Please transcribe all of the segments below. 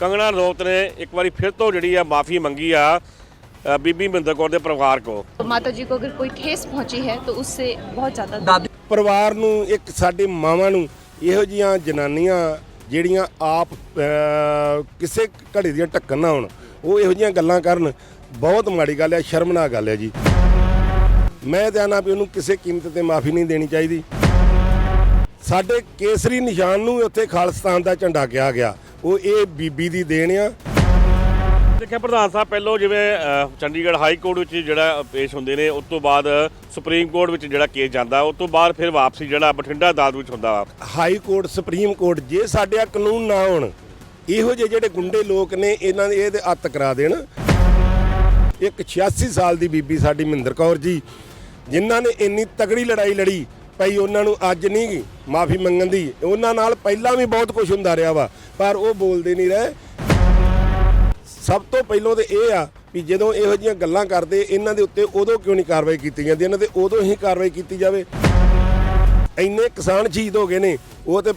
ਕੰਗਣਾ ਰੋਤ ਨੇ ਇੱਕ ਵਾਰੀ ਫਿਰ ਤੋਂ ਜਿਹੜੀ ਆ ਮਾਫੀ ਮੰਗੀ ਆ ਬੀਬੀ ਮਹਿੰਦਰ ਕੌਰ ਦੇ ਪਰਿਵਾਰ ਕੋ ਮਾਤਾ ਜੀ ਕੋ ਅਗਰ ਕੋਈ ਠੇਸ ਪਹੁੰਚੀ ਹੈ ਤਾਂ ਉਸਸੇ ਬਹੁਤ ਜ਼ਿਆਦਾ ਪਰਿਵਾਰ ਨੂੰ ਇੱਕ ਸਾਡੇ ਮਾਵਾਂ ਨੂੰ ਇਹੋ ਜੀਆਂ ਜਨਾਨੀਆਂ ਜਿਹੜੀਆਂ ਆਪ ਕਿਸੇ ਘੜੇ ਦੀਆਂ ਟੱਕਣ ਨਾ ਹੋਣ ਉਹ ਇਹੋ ਜੀਆਂ ਗੱਲਾਂ ਕਰਨ ਬਹੁਤ ਮਾੜੀ ਗੱਲ ਹੈ ਸ਼ਰਮਨਾਕ ਗੱਲ ਹੈ ਜੀ। ਮੈਂ ਤਾਂ ਆਨਾ ਵੀ ਉਹਨੂੰ ਕਿਸੇ ਕੀਮਤ ਤੇ ਮਾਫੀ ਨਹੀਂ ਦੇਣੀ ਚਾਹੀਦੀ। ਸਾਡੇ ਕੇਸਰੀ ਨਿਸ਼ਾਨ ਨੂੰ ਉੱਥੇ ਖਾਲਸਤਾਨ ਦਾ ਝੰਡਾ ਕਿਹਾ ਗਿਆ। ਉਹ ਇਹ ਬੀਬੀ ਦੀ ਦੇਣ ਆ। ਦੇਖਿਆ ਪ੍ਰਧਾਨ ਸਾਹਿਬ ਪਹਿਲੋਂ ਜਿਵੇਂ ਚੰਡੀਗੜ੍ਹ ਹਾਈ ਕੋਰਟ ਵਿੱਚ ਜਿਹੜਾ ਪੇਸ਼ ਹੁੰਦੇ ਨੇ ਉਸ ਤੋਂ ਬਾਅਦ ਸੁਪਰੀਮ ਕੋਰਟ ਵਿੱਚ ਜਿਹੜਾ ਕੇਸ ਜਾਂਦਾ ਉਸ ਤੋਂ ਬਾਅਦ ਫਿਰ ਵਾਪਸੀ ਜਿਹੜਾ ਬਠਿੰਡਾ ਅਦਾਲਤ ਵਿੱਚ ਹੁੰਦਾ ਵਾ। ਹਾਈ ਕੋਰਟ ਸੁਪਰੀਮ ਕੋਰਟ ਜੇ ਸਾਡੇ ਆ ਕਾਨੂੰਨ ਨਾ ਹੋਣ ਇਹੋ ਜਿਹੇ ਜਿਹੜੇ ਗੁੰਡੇ ਲੋਕ ਨੇ ਇਹਨਾਂ ਦੇ ਇਹਦੇ ਹੱਥ ਕਰਾ ਦੇਣ। ਇੱਕ 86 ਸਾਲ ਦੀ ਬੀਬੀ ਸਾਡੀ ਮਹਿੰਦਰ ਕੌਰ ਜੀ ਜਿਨ੍ਹਾਂ ਨੇ ਇੰਨੀ ਤਗੜੀ ਲੜਾਈ ਲੜੀ ਭਈ, ਉਹਨਾਂ ਨੂੰ ਅੱਜ ਨਹੀਂ ਮਾਫੀ ਮੰਗਣ ਦੀ। ਉਹਨਾਂ ਨਾਲ ਪਹਿਲਾਂ ਵੀ ਬਹੁਤ ਕੁਝ ਹੁੰਦਾ ਰਿਹਾ ਵਾ, ਪਰ ਉਹ ਬੋਲਦੇ ਨਹੀਂ ਰਹੇ। ਸਭ ਤੋਂ ਪਹਿਲਾਂ ਤੇ ਇਹ ਆ ਵੀ ਜਦੋਂ ਇਹੋ ਜਿਹੀਆਂ ਗੱਲਾਂ ਕਰਦੇ, ਇਹਨਾਂ ਦੇ ਉੱਤੇ ਉਦੋਂ ਕਿਉਂ ਨਹੀਂ ਕਾਰਵਾਈ ਕੀਤੀ ਜਾਂਦੀ? ਇਹਨਾਂ ਤੇ ਉਦੋਂ ਹੀ ਕਾਰਵਾਈ ਕੀਤੀ ਜਾਵੇ। ਇੰਨੇ ਕਿਸਾਨ ਸ਼ਹੀਦ ਹੋ ਗਏ ਨੇ, ਉਹ ਤੇ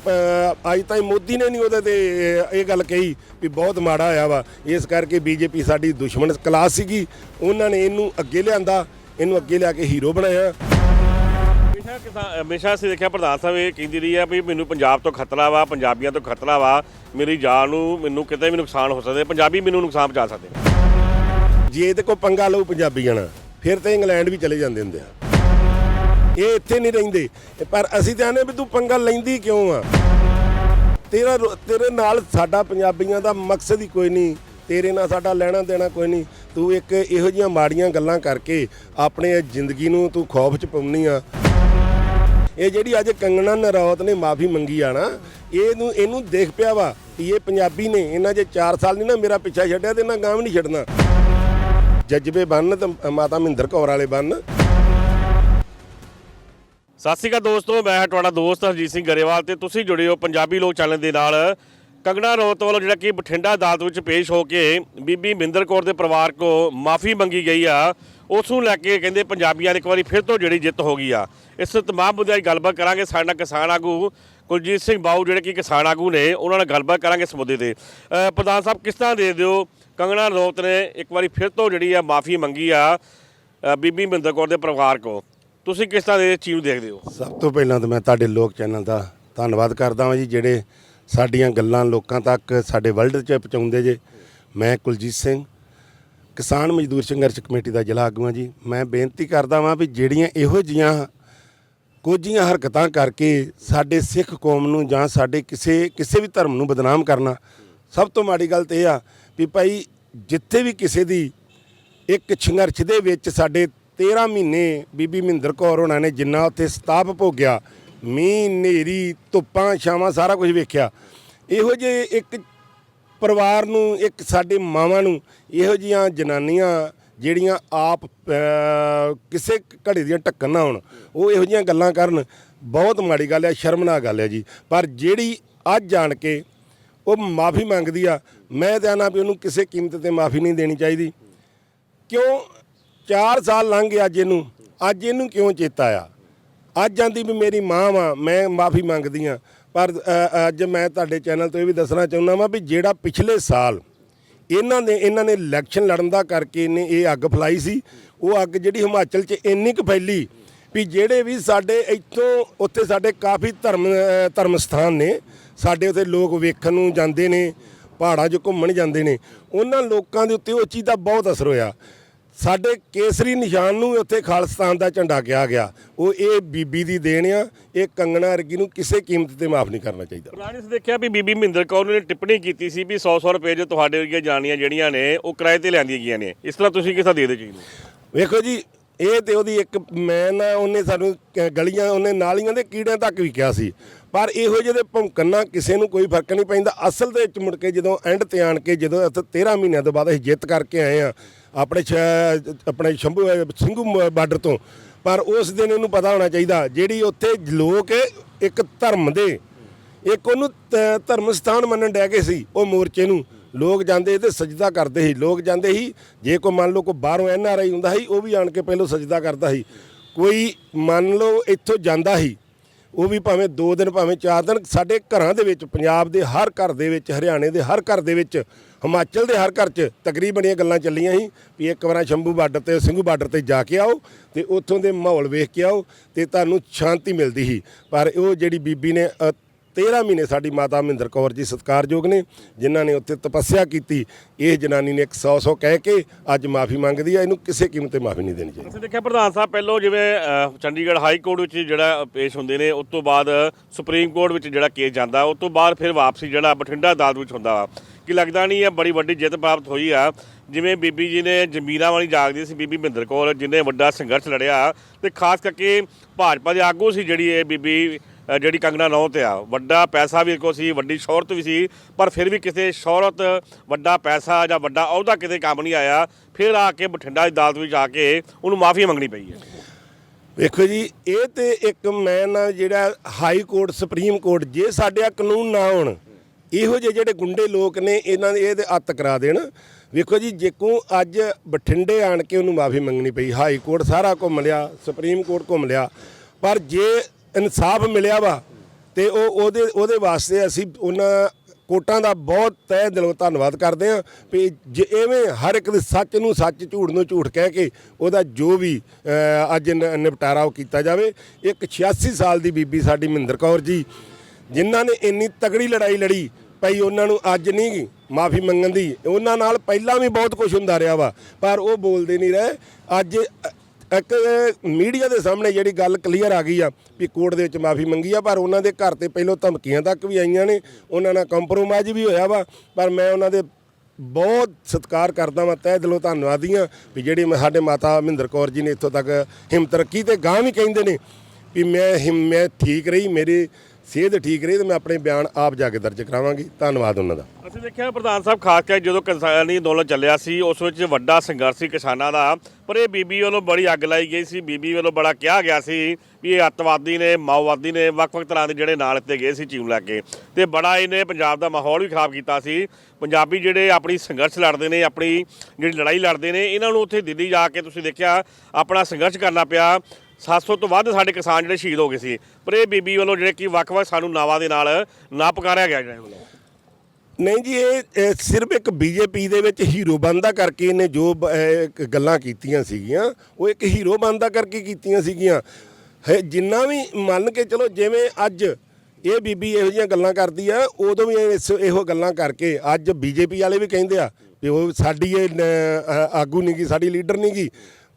ਅੱਜ ਤਾਈਂ ਮੋਦੀ ਨੇ ਨਹੀਂ ਉਹਦੇ ਤੇ ਇਹ- ਗੱਲ ਕਹੀ ਵੀ ਬਹੁਤ ਮਾੜਾ ਹੋਇਆ ਵਾ। ਇਸ ਕਰਕੇ ਬੀਜੇਪੀ ਸਾਡੀ ਦੁਸ਼ਮਣ ਕਲਾਸ ਸੀਗੀ। ਉਹਨਾਂ ਨੇ ਇਹਨੂੰ ਅੱਗੇ ਲਿਆਂਦਾ, ਇਹਨੂੰ ਅੱਗੇ ਲਿਆ ਕੇ ਹੀਰੋ ਬਣਾਇਆ। ਕਿਸਾਨ ਹਮੇਸ਼ਾ ਅਸੀਂ ਦੇਖਿਆ ਪ੍ਰਧਾਨ ਸਾਹਿਬ ਇਹ ਕਹਿੰਦੀ ਰਹੀ ਆ ਵੀ ਮੈਨੂੰ ਪੰਜਾਬ ਤੋਂ ਖਤਰਾ ਵਾ, ਪੰਜਾਬੀਆਂ ਤੋਂ ਖਤਰਾ ਵਾ, ਮੇਰੀ ਜਾਨ ਨੂੰ ਮੈਨੂੰ ਕਿਤੇ ਵੀ ਨੁਕਸਾਨ ਹੋ ਸਕਦਾ, ਪੰਜਾਬੀ ਮੈਨੂੰ ਨੁਕਸਾਨ ਪਹੁੰਚਾ ਸਕਦੇ। ਜੇ ਇਹਦੇ ਕੋਈ ਪੰਗਾ ਲਊ ਪੰਜਾਬੀਆਂ ਨਾਲ, ਫਿਰ ਤੇ ਇੰਗਲੈਂਡ ਵੀ ਚਲੇ ਜਾਂਦੇ ਹੁੰਦੇ ਆ। ਇਹ ਇੱਥੇ ਨਹੀਂ ਰਹਿੰਦੇ, ਪਰ ਅਸੀਂ ਤਾਂ ਆਨੇ ਵੀ ਤੂੰ ਪੰਗਾ ਲੈਂਦੀ ਕਿਉਂ ਆ? ਤੇਰਾ ਤੇਰੇ ਨਾਲ ਸਾਡਾ ਪੰਜਾਬੀਆਂ ਦਾ ਮਕਸਦ ਹੀ ਕੋਈ ਨਹੀਂ, ਤੇਰੇ ਨਾਲ ਸਾਡਾ ਲੈਣਾ ਦੇਣਾ ਕੋਈ ਨਹੀਂ। ਤੂੰ ਇੱਕ ਇਹੋ ਜਿਹੀਆਂ ਮਾੜੀਆਂ ਗੱਲਾਂ ਕਰਕੇ ਆਪਣੇ ਜ਼ਿੰਦਗੀ ਨੂੰ ਤੂੰ ਖੌਫ ਚ ਪਾਉਣੀ ਆ। ਇਹ ਜਿਹੜੀ ਅੱਜ ਕੰਗਣਾ ਨਰੌਤ ਨੇ ਮਾਫੀ ਮੰਗੀ ਆ ਨਾ, ਇਹਨੂੰ ਇਹਨੂੰ ਦੇਖ ਪਿਆ ਵਾ ਕਿ ਇਹ ਪੰਜਾਬੀ ਨੇ, ਇਹਨਾਂ ਜੇ 4 ਸਾਲ ਨਹੀਂ ਨਾ ਮੇਰਾ ਪਿੱਛਾ ਛੱਡਿਆ ਤੇ ਇਹਨਾਂ ਗਾਂ ਨਹੀਂ ਛੱਡਣਾ। ਜੱਜਬੇ ਬੰਨ ਤੇ ਮਾਤਾ ਮਹਿੰਦਰ ਕੌਰ ਵਾਲੇ ਬੰਨ। ਸਤਿ ਸ਼੍ਰੀ ਅਕਾਲ ਦੋਸਤੋ, ਮੈਂ ਹਾਂ ਤੁਹਾਡਾ ਦੋਸਤ ਹਰਜੀਤ ਸਿੰਘ ਗਰੇਵਾਲ ਤੇ ਤੁਸੀਂ ਜੁੜੇ ਹੋ ਪੰਜਾਬੀ ਲੋਕ ਚੈਨਲ ਦੇ ਨਾਲ। ਕੰਗਣਾ ਰਣੌਤ ਵੱਲੋਂ ਜਿਹੜਾ ਕਿ ਬਠਿੰਡਾ ਅਦਾਲਤ ਵਿੱਚ ਪੇਸ਼ ਹੋ ਕੇ ਬੀਬੀ ਮਿੰਦਰ ਕੌਰ ਦੇ ਪਰਿਵਾਰ ਕੋ ਮਾਫੀ ਮੰਗੀ ਗਈ ਆ। ਉਸ ਨੂੰ ਲੈ ਕੇ ਕਹਿੰਦੇ ਪੰਜਾਬੀਆਂ ਦੀ ਇੱਕ ਵਾਰੀ ਫਿਰ ਤੋਂ ਜਿਹੜੀ ਜਿੱਤ ਹੋ ਗਈ ਆ। ਇਸ ਤਮਾਮ ਮੁੱਦਿਆਂ ਦੀ ਗੱਲਬਾਤ ਕਰਾਂਗੇ। ਸਾਡੇ ਨਾਲ ਕਿਸਾਨ ਆਗੂ ਕੁਲਜੀਤ ਸਿੰਘ ਬਾਊ, ਜਿਹੜੇ ਕਿ ਕਿਸਾਨ ਆਗੂ ਨੇ, ਉਹਨਾਂ ਨਾਲ ਗੱਲਬਾਤ ਕਰਾਂਗੇ ਇਸ ਮੁੱਦੇ ਤੇ। ਪ੍ਰਧਾਨ ਸਾਹਿਬ, ਕਿਸ ਤਰ੍ਹਾਂ ਦੇ ਦਿਓ ਕੰਗਣਾ ਰਣੌਤ ਨੇ ਇੱਕ ਵਾਰੀ ਫਿਰ ਤੋਂ ਜਿਹੜੀ ਆ ਮਾਫੀ ਮੰਗੀ ਆ ਬੀਬੀ ਮਹਿੰਦਰ ਕੌਰ ਦੇ ਪਰਿਵਾਰ ਕੋ ਤੁਸੀਂ ਕਿਸ ਤਰ੍ਹਾਂ ਦੇ ਚੀਜ਼ ਨੂੰ ਦੇਖਦੇ ਹੋ? ਸਭ ਤੋਂ ਪਹਿਲਾਂ ਤਾਂ ਮੈਂ ਤੁਹਾਡੇ ਲੋਕ ਚੈਨਲ ਦਾ ਧੰਨਵਾਦ ਕਰਦਾ ਹਾਂ ਜੀ, ਜਿਹੜੇ ਸਾਡੀਆਂ ਗੱਲਾਂ ਲੋਕਾਂ ਤੱਕ ਸਾਡੇ ਵਰਲਡ 'ਚ ਪਹੁੰਚਾਉਂਦੇ ਜੇ। ਮੈਂ ਕੁਲਜੀਤ ਸਿੰਘ ਕਿਸਾਨ ਮਜ਼ਦੂਰ ਸੰਘਰਸ਼ ਕਮੇਟੀ ਦਾ ਜ਼ਿਲ੍ਹਾ ਆਗੂ ਹਾਂ ਜੀ, ਮੈਂ ਬੇਨਤੀ ਕਰਦਾ ਵਾਂ ਵੀ ਜਿਹੜੀਆਂ ਇਹੋ ਜੀਆਂ ਕੋਝੀਆਂ ਹਰਕਤਾਂ ਕਰਕੇ ਸਾਡੇ ਸਿੱਖ ਕੌਮ ਨੂੰ ਜਾਂ ਸਾਡੇ ਕਿਸੇ ਕਿਸੇ ਵੀ ਧਰਮ ਨੂੰ ਬਦਨਾਮ ਕਰਨਾ, ਸਭ ਤੋਂ ਮਾੜੀ ਗੱਲ ਤੇ ਇਹ ਆ ਵੀ ਭਾਈ ਜਿੱਥੇ ਵੀ ਕਿਸੇ ਦੀ ਇੱਕ ਸੰਘਰਸ਼ ਦੇ ਵਿੱਚ ਸਾਡੇ 13 ਮਹੀਨੇ ਬੀਬੀ ਮਹਿੰਦਰ ਕੌਰ ਹੋਣਾ ਨੇ ਜਿੰਨਾ ਉੱਥੇ ਸਤਾਪ ਭੋਗਿਆ, ਮੀਂਹ, ਹਨੇਰੀ, ਧੁੱਪਾਂ, ਛਾਵਾਂ, ਸਾਰਾ ਕੁਝ ਵੇਖਿਆ। ਇਹੋ ਜਿਹੇ ਇੱਕ ਪਰਿਵਾਰ ਨੂੰ, ਇੱਕ ਸਾਡੇ ਮਾਵਾਂ ਨੂੰ ਇਹੋ ਜੀਆਂ ਜਨਾਨੀਆਂ ਜਿਹੜੀਆਂ ਆਪ ਕਿਸੇ ਘੜੀ ਦੀਆਂ ਢੱਕਣ ਨਾ ਹੋਣ, ਉਹ ਇਹੋ ਜੀਆਂ ਗੱਲਾਂ ਕਰਨ, ਬਹੁਤ ਮਾੜੀ ਗੱਲ ਹੈ ਸ਼ਰਮਨਾਕ ਗੱਲ ਹੈ ਜੀ। ਪਰ ਜਿਹੜੀ ਅੱਜ ਜਾਣ ਕੇ ਉਹ ਮਾਫੀ ਮੰਗਦੀ ਆ, ਮੈਂ ਤਾਂ ਨਾ ਵੀ ਉਹਨੂੰ ਕਿਸੇ ਕੀਮਤ ਤੇ ਮਾਫੀ ਨਹੀਂ ਦੇਣੀ ਚਾਹੀਦੀ। ਕਿਉਂ? 4 ਸਾਲ ਲੰਘ ਗਏ ਅੱਜ ਇਹਨੂੰ ਅੱਜ ਇਹਨੂੰ ਕਿਉਂ ਚੇਤਾ ਆ? ਅੱਜ ਜਾਂਦੀ ਵੀ ਮੇਰੀ ਮਾਂ ਵਾ, ਮੈਂ ਮਾਫੀ ਮੰਗਦੀ ਆ। ਪਰ ਅੱਜ ਮੈਂ ਤੁਹਾਡੇ ਚੈਨਲ ਤੋਂ ਇਹ ਵੀ ਦੱਸਣਾ ਚਾਹੁੰਦਾ ਵਾਂ ਵੀ ਜਿਹੜਾ ਪਿਛਲੇ ਸਾਲ ਇਹਨਾਂ ਨੇ ਇਹਨਾਂ ਨੇ ਇਲੈਕਸ਼ਨ ਲੜਨ ਦਾ ਕਰਕੇ ਇਹਨੇ ਇਹ ਅੱਗ ਫਲਾਈ ਸੀ, ਉਹ ਅੱਗ ਜਿਹੜੀ ਹਿਮਾਚਲ 'ਚ ਇੰਨੀ ਕੁ ਫੈਲੀ ਵੀ ਜਿਹੜੇ ਵੀ ਸਾਡੇ ਇੱਥੋਂ ਉੱਥੇ ਸਾਡੇ ਕਾਫੀ ਧਰਮ ਧਰਮ ਸਥਾਨ ਨੇ, ਸਾਡੇ ਉੱਥੇ ਲੋਕ ਵੇਖਣ ਨੂੰ ਜਾਂਦੇ ਨੇ, ਪਹਾੜਾਂ 'ਚ ਘੁੰਮਣ ਜਾਂਦੇ ਨੇ, ਉਹਨਾਂ ਲੋਕਾਂ ਦੇ ਉੱਤੇ ਉਹ ਚੀਜ਼ ਦਾ ਬਹੁਤ ਅਸਰ ਹੋਇਆ। ਸਾਡੇ ਕੇਸਰੀ ਨਿਸ਼ਾਨ ਨੂੰ ਉੱਥੇ ਖਾਲਿਸਤਾਨ ਦਾ ਝੰਡਾ ਕਿਹਾ ਗਿਆ। ਉਹ ਇਹ ਬੀਬੀ ਦੀ ਦੇਣ ਆ ਇਹ ਕੰਗਣਾ ਵਰਗੀ ਨੂੰ ਕਿਸੇ ਕੀਮਤ ਤੇ ਮਾਫ ਨਹੀਂ ਕਰਨਾ ਚਾਹੀਦਾ। ਪ੍ਰਧਾਨ ਇਸ ਦੇਖਿਆ ਵੀ ਬੀਬੀ ਮਹਿੰਦਰ ਕੌਰ ਨੇ ਟਿੱਪਣੀ ਕੀਤੀ ਸੀ ਵੀ 100 100 ਰੁਪਏ ਜੋ ਤੁਹਾਡੇ ਵਰਗੀਆਂ ਜਾਨੀਆਂ ਜਿਹੜੀਆਂ ਨੇ ਉਹ ਕਿਰਾਏ ਤੇ ਲਿਆਂਦੀਆਂ ਗਈਆਂ ਨੇ। ਇਸ ਤਰ੍ਹਾਂ ਤੁਸੀਂ ਕਿਸਾ ਦੇ ਦੇ ਨੂੰ ਵੇਖੋ ਜੀ ਇਹ ਤੇ ਉਹਦੀ ਇੱਕ ਮੈਂ ਨਾ ਉਹਨੇ ਸਾਨੂੰ ਗਲੀਆਂ ਉਹਨੇ ਨਾਲੀਆਂ ਦੇ ਕੀੜਿਆਂ ਤੱਕ ਵੀ ਕਿਹਾ ਸੀ। ਪਰ ਇਹੋ ਜਿਹੇ ਦੇ ਭੌਂਕਣ ਨਾਲ ਕਿਸੇ ਨੂੰ ਕੋਈ ਫ਼ਰਕ ਨਹੀਂ ਪੈਂਦਾ। ਅਸਲ ਦੇ ਵਿੱਚ ਮੁੜ ਕੇ ਜਦੋਂ ਐਂਡ ਤੇ ਆਣ ਕੇ ਜਦੋਂ ਇੱਥੇ 13 ਮਹੀਨਿਆਂ ਤੋਂ ਬਾਅਦ ਅਸੀਂ ਜਿੱਤ ਕਰਕੇ ਆਏ ਆ ਆਪਣੇ ਸ਼- ਆਪਣੇ ਸ਼ੰਭੂ, ਅਹ, ਸਿੰਘੂ ਬਾਰਡਰ ਤੋਂ। ਪਰ ਉਸ ਦਿਨ ਉਹਨੂੰ ਪਤਾ ਹੋਣਾ ਚਾਹੀਦਾ, ਜਿਹੜੀ ਉੱਥੇ ਲੋਕ ਇੱਕ ਧਰਮ ਦੇ। ਇੱਕ ਉਹਨੂੰ ਧਰਮ ਸਥਾਨ ਮੰਨਣ ਡੈ ਗਏ ਸੀ, ਉਹ ਮੋਰਚੇ ਨੂੰ। ਲੋਕ ਜਾਂਦੇ ਤੇ ਸਜਦਾ ਕਰਦੇ ਸੀ। ਲੋਕ ਜਾਂਦੇ ਸੀ, ਜੇ ਕੋਈ ਮੰਨ ਲਓ ਕੋਈ ਬਾਹਰੋਂ ਐਨ ਆਰ ਆਈ ਹੁੰਦਾ ਸੀ, ਉਹ ਵੀ ਆਣ ਕੇ ਪਹਿਲਾਂ ਸਜਦਾ ਕਰਦਾ ਸੀ। ਕੋਈ ਮੰਨ ਲਓ ਇੱਥੋਂ ਜਾਂਦਾ ਸੀ ਉਹ ਵੀ ਭਾਵੇਂ 2 ਦਿਨ, ਭਾਵੇਂ 4 ਦਿਨ, ਸਾਡੇ ਘਰਾਂ ਦੇ ਵਿੱਚ, ਪੰਜਾਬ ਦੇ ਹਰ ਘਰ ਦੇ ਵਿੱਚ, ਹਰਿਆਣੇ ਦੇ ਹਰ ਘਰ ਦੇ ਵਿੱਚ, ਹਿਮਾਚਲ ਦੇ ਹਰ ਘਰ 'ਚ ਤਕਰੀਬਨ ਇਹ ਗੱਲਾਂ ਚੱਲੀਆਂ ਸੀ ਵੀ ਇੱਕ ਵਾਰ ਸ਼ੰਭੂ ਬਾਰਡਰ ਤੇ, ਸਿੰਘੂ ਬਾਰਡਰ ਤੇ ਜਾ ਕੇ ਆਓ ਤੇ ਉੱਥੋਂ ਦੇ ਮਾਹੌਲ ਵੇਖ ਕੇ ਆਓ ਤੇ ਤੁਹਾਨੂੰ ਸ਼ਾਂਤੀ ਮਿਲਦੀ ਸੀ। ਪਰ ਉਹ ਜਿਹੜੀ ਬੀਬੀ ਨੇ 13 ਮਹੀਨੇ ਸਾਡੀ ਮਾਤਾ ਮਹਿੰਦਰ ਕੌਰ ਜੀ ਸਤਿਕਾਰਯੋਗ ਨੇ, ਜਿਨ੍ਹਾਂ ਨੇ ਉੱਥੇ ਤਪੱਸਿਆ ਕੀਤੀ, ਇਹ ਜਨਾਨੀ ਨੇ 100 100 ਕਹਿ ਕੇ ਅੱਜ ਮਾਫੀ ਮੰਗਦੀ ਆ, ਇਹਨੂੰ ਕਿਸੇ ਕੀਮਤ ਤੇ ਮਾਫੀ ਨਹੀਂ ਦੇਣੀ ਚਾਹੀਦੀ। ਅਸੀਂ ਦੇਖਿਆ ਪ੍ਰਧਾਨ ਸਾਹਿਬ ਪਹਿਲੋਂ ਜਿਵੇਂ ਚੰਡੀਗੜ੍ਹ ਹਾਈ ਕੋਰਟ ਵਿੱਚ ਜਿਹੜਾ ਪੇਸ਼ ਹੁੰਦੇ ਨੇ, ਉਸ ਤੋਂ ਬਾਅਦ ਸੁਪਰੀਮ ਕੋਰਟ ਵਿੱਚ ਜਿਹੜਾ ਕੇਸ ਜਾਂਦਾ, ਉਸ ਤੋਂ ਬਾਅਦ ਫਿਰ ਵਾਪਸੀ ਜਿਹੜਾ ਬਠਿੰਡਾ ਅਦਾਲਤ ਵਿੱਚ ਹੁੰਦਾ ਵਾ। ਕਿ ਲੱਗਦਾ ਨਹੀਂ ਇਹ ਬੜੀ ਵੱਡੀ ਜਿੱਤ ਪ੍ਰਾਪਤ ਹੋਈ ਆ? ਜਿਵੇਂ ਬੀਬੀ ਜੀ ਨੇ ਜ਼ਮੀਰਾਂ ਵਾਲੀ ਜਾਗਦੀ ਸੀ, ਬੀਬੀ ਮਹਿੰਦਰ ਕੌਰ ਜਿਹਨੇ ਵੱਡਾ ਸੰਘਰਸ਼ ਲੜਿਆ, ਤੇ ਖਾਸ ਕਰਕੇ ਭਾਜਪਾ ਦੇ ਆਗੂ ਸੀ ਜਿਹੜੀ ਇਹ ਬੀਬੀ ਜਿਹੜੀ ਕੰਗਣਾ ਨੌ 'ਤੇ ਆ, ਵੱਡਾ ਪੈਸਾ ਵੀ ਕੋ ਸੀ, ਵੱਡੀ ਸ਼ੋਹਰਤ ਵੀ ਸੀ, ਪਰ ਫਿਰ ਵੀ ਕਿਸੇ ਸ਼ੋਹਰਤ, ਵੱਡਾ ਪੈਸਾ ਜਾਂ ਵੱਡਾ ਅਹੁਦਾ ਕਿਤੇ ਕੰਮ ਨਹੀਂ ਆਇਆ, ਫਿਰ ਆ ਕੇ ਬਠਿੰਡਾ ਦੀ ਅਦਾਲਤ ਵਿੱਚ ਆ ਕੇ ਉਹਨੂੰ ਮਾਫੀ ਮੰਗਣੀ ਪਈ ਹੈ। ਵੇਖੋ ਜੀ, ਇਹ ਤੇ ਇੱਕ ਮੈਂ ਨਾ ਜਿਹੜਾ ਹਾਈ ਕੋਰਟ, ਸੁਪਰੀਮ ਕੋਰਟ, ਜੇ ਸਾਡੇ ਆ ਕਾਨੂੰਨ ਨਾ ਹੋਣ, ਇਹੋ ਜਿਹੇ ਜਿਹੜੇ ਗੁੰਡੇ ਲੋਕ ਨੇ, ਇਹਨਾਂ ਦੇ ਇਹਦੇ ਅੱਤ ਕਰਾ ਦੇਣ। ਵੇਖੋ ਜੀ, ਜੇਕੂ ਅੱਜ ਬਠਿੰਡੇ ਆਣ ਕੇ ਉਹਨੂੰ ਮਾਫੀ ਮੰਗਣੀ ਪਈ, ਹਾਈ ਕੋਰਟ ਸਾਰਾ ਘੁੰਮ ਲਿਆ, ਸੁਪਰੀਮ ਕੋਰਟ ਘੁੰਮ ਲਿਆ, ਪਰ ਜੇ ਇਨਸਾਫ ਮਿਲਿਆ ਵਾ ਤੇ ਉਹ ਉਹਦੇ ਉਹਦੇ ਵਾਸਤੇ ਅਸੀਂ ਉਹਨਾਂ ਕੋਟਾਂ ਦਾ ਬਹੁਤ ਤਹਿ ਦਿਲੋਂ ਧੰਨਵਾਦ ਕਰਦੇ ਹਾਂ ਵੀ ਜੇ ਐਵੇਂ ਹਰ ਇੱਕ ਦੇ ਸੱਚ ਨੂੰ ਸੱਚ, ਝੂਠ ਨੂੰ ਝੂਠ ਕਹਿ ਕੇ ਉਹਦਾ ਜੋ ਵੀ ਅੱਜ ਨ- ਨਿਪਟਾਰਾ ਉਹ ਕੀਤਾ ਜਾਵੇ। ਇੱਕ 86 ਸਾਲ ਦੀ ਬੀਬੀ ਸਾਡੀ ਮਹਿੰਦਰ ਕੌਰ ਜੀ, ਜਿਨ੍ਹਾਂ ਨੇ ਇੰਨੀ ਤਗੜੀ ਲੜਾਈ ਲੜੀ, ਭਈ ਉਹਨਾਂ ਨੂੰ ਅੱਜ ਨਹੀਂ ਮਾਫੀ ਮੰਗਣ ਦੀ। ਉਹਨਾਂ ਨਾਲ ਪਹਿਲਾਂ ਵੀ ਬਹੁਤ ਕੁਝ ਹੁੰਦਾ ਰਿਹਾ ਵਾ, ਪਰ ਉਹ ਬੋਲਦੇ ਨਹੀਂ ਰਹੇ। ਅੱਜ ਇੱਕ ਮੀਡੀਆ ਦੇ ਸਾਹਮਣੇ ਜਿਹੜੀ ਗੱਲ ਕਲੀਅਰ ਆ ਗਈ ਆ ਵੀ ਕੋਰਟ ਦੇ ਵਿੱਚ ਮਾਫੀ ਮੰਗੀ ਆ, ਪਰ ਉਹਨਾਂ ਦੇ ਘਰ ਤੇ ਪਹਿਲੋਂ ਧਮਕੀਆਂ ਤੱਕ ਵੀ ਆਈਆਂ ਨੇ। ਉਹਨਾਂ ਨਾਲ ਕੰਪਰੋਮਾਈਜ਼ ਵੀ ਹੋਇਆ ਵਾ, ਪਰ ਮੈਂ ਉਹਨਾਂ ਦੇ ਬਹੁਤ ਸਤਿਕਾਰ ਕਰਦਾ ਵਾਂ, ਤਹਿ ਦਿਲੋਂ ਧੰਨਵਾਦੀ ਹਾਂ ਵੀ ਜਿਹੜੀ ਮੈਂ ਸਾਡੇ ਮਾਤਾ ਮਹਿੰਦਰ ਕੌਰ ਜੀ ਨੇ ਇੱਥੋਂ ਤੱਕ ਹਿੰਮਤ ਰੱਖੀ ਤੇ ਗਾਂ ਵੀ ਕਹਿੰਦੇ ਨੇ। ਵੀ ਮੈਂ ਹਿੰਮ ਮੈਂ ਠੀਕ ਰਹੀ, ਮੇਰੀ ਸਿਹਤ ਠੀਕ ਰਹੀ ਤੇ ਮੈਂ ਆਪਣੇ ਬਿਆਨ ਆਪ ਜਾ ਕੇ ਦਰਜ ਕਰਾਵਾਂਗੀ। ਧੰਨਵਾਦ ਉਹਨਾਂ ਦਾ। ਅਸੀਂ ਦੇਖਿਆ ਪ੍ਰਧਾਨ ਸਾਹਿਬ, ਖਾਸ ਕਰਕੇ ਜਦੋਂ ਕਿਸਾਨੀ ਅੰਦੋਲਨ ਚੱਲਿਆ ਸੀ, ਉਸ ਵਿੱਚ ਵੱਡਾ ਸੰਘਰਸ਼ ਸੀ ਕਿਸਾਨਾਂ ਦਾ, ਪਰ ਇਹ ਬੀਬੀ ਵੱਲੋਂ ਬੜੀ ਅੱਗ ਲਾਈ ਗਈ ਸੀ। ਬੀਬੀ ਵੱਲੋਂ ਬੜਾ ਕਿਹਾ ਗਿਆ ਸੀ ਵੀ ਇਹ ਅੱਤਵਾਦੀ ਨੇ, ਮਾਓਵਾਦੀ ਨੇ ਵੱਖ-ਵੱਖ ਤਰ੍ਹਾਂ ਦੇ ਜਿਹੜੇ ਨਾਲ ਇੱਥੇ ਗਏ ਸੀ ਚੀਨ ਲੈ ਕੇ। ਤੇ ਬੜਾ ਇਹਨੇ ਪੰਜਾਬ ਦਾ ਮਾਹੌਲ ਵੀ ਖਰਾਬ ਕੀਤਾ ਸੀ। ਪੰਜਾਬੀ ਜਿਹੜੇ ਆਪਣੀ ਸੰਘਰਸ਼ ਲੜਦੇ ਨੇ, ਆਪਣੀ ਜਿਹੜੀ ਲੜਾਈ ਲੜਦੇ ਨੇ, ਇਹਨਾਂ ਨੂੰ ਉੱਥੇ ਦਿੱਲੀ ਜਾ ਕੇ ਤੁਸੀਂ ਦੇਖਿਆ, ਆਪਣਾ ਸੰਘਰਸ਼ ਕਰਨਾ ਪਿਆ। 700 ਤੋਂ ਵੱਧ ਸਾਡੇ ਕਿਸਾਨ ਜਿਹੜੇ ਸ਼ਹੀਦ ਹੋ ਗਏ ਸੀ। ਪਰ ਇਹ ਬੀਬੀ ਵੱਲੋਂ ਜਿਹੜੇ ਕਿ ਵੱਖ-ਵੱਖ ਸਾਨੂੰ ਨਾਵਾਂ ਦੇ ਨਾਲ ਨਾ ਪੁਕਾਰਿਆ ਗਿਆ ਜਿਹੜਾ ਵੱਲੋਂ। ਨਹੀਂ ਜੀ, ਇਹ ਸਿਰਫ ਇੱਕ ਬੀਜੇਪੀ ਦੇ ਵਿੱਚ ਹੀਰੋ ਬਣਦਾ ਕਰਕੇ ਇਹਨੇ ਜੋ ਗੱਲਾਂ ਕੀਤੀਆਂ ਸੀਗੀਆਂ, ਉਹ ਇੱਕ ਹੀਰੋ ਬਣਦਾ ਕਰਕੇ ਕੀਤੀਆਂ ਸੀਗੀਆਂ। ਜਿੰਨਾ ਵੀ ਮੰਨ ਕੇ ਚਲੋ ਜਿਵੇਂ ਅੱਜ ਇਹ ਬੀਬੀ ਇਹੋ ਜਿਹੀਆਂ ਗੱਲਾਂ ਕਰਦੀ ਆ, ਉਦੋਂ ਵੀ ਇਸ- ਇਹੋ ਗੱਲਾਂ ਕਰਕੇ ਅੱਜ ਬੀਜੇਪੀ ਵਾਲੇ ਵੀ ਕਹਿੰਦੇ ਆ ਵੀ ਉਹ ਸਾਡੀ ਇਹ ਆਗੂ ਨਹੀਂ ਗੀ ਸਾਡੀ ਲੀਡਰ ਨਹੀਂ ਗੀ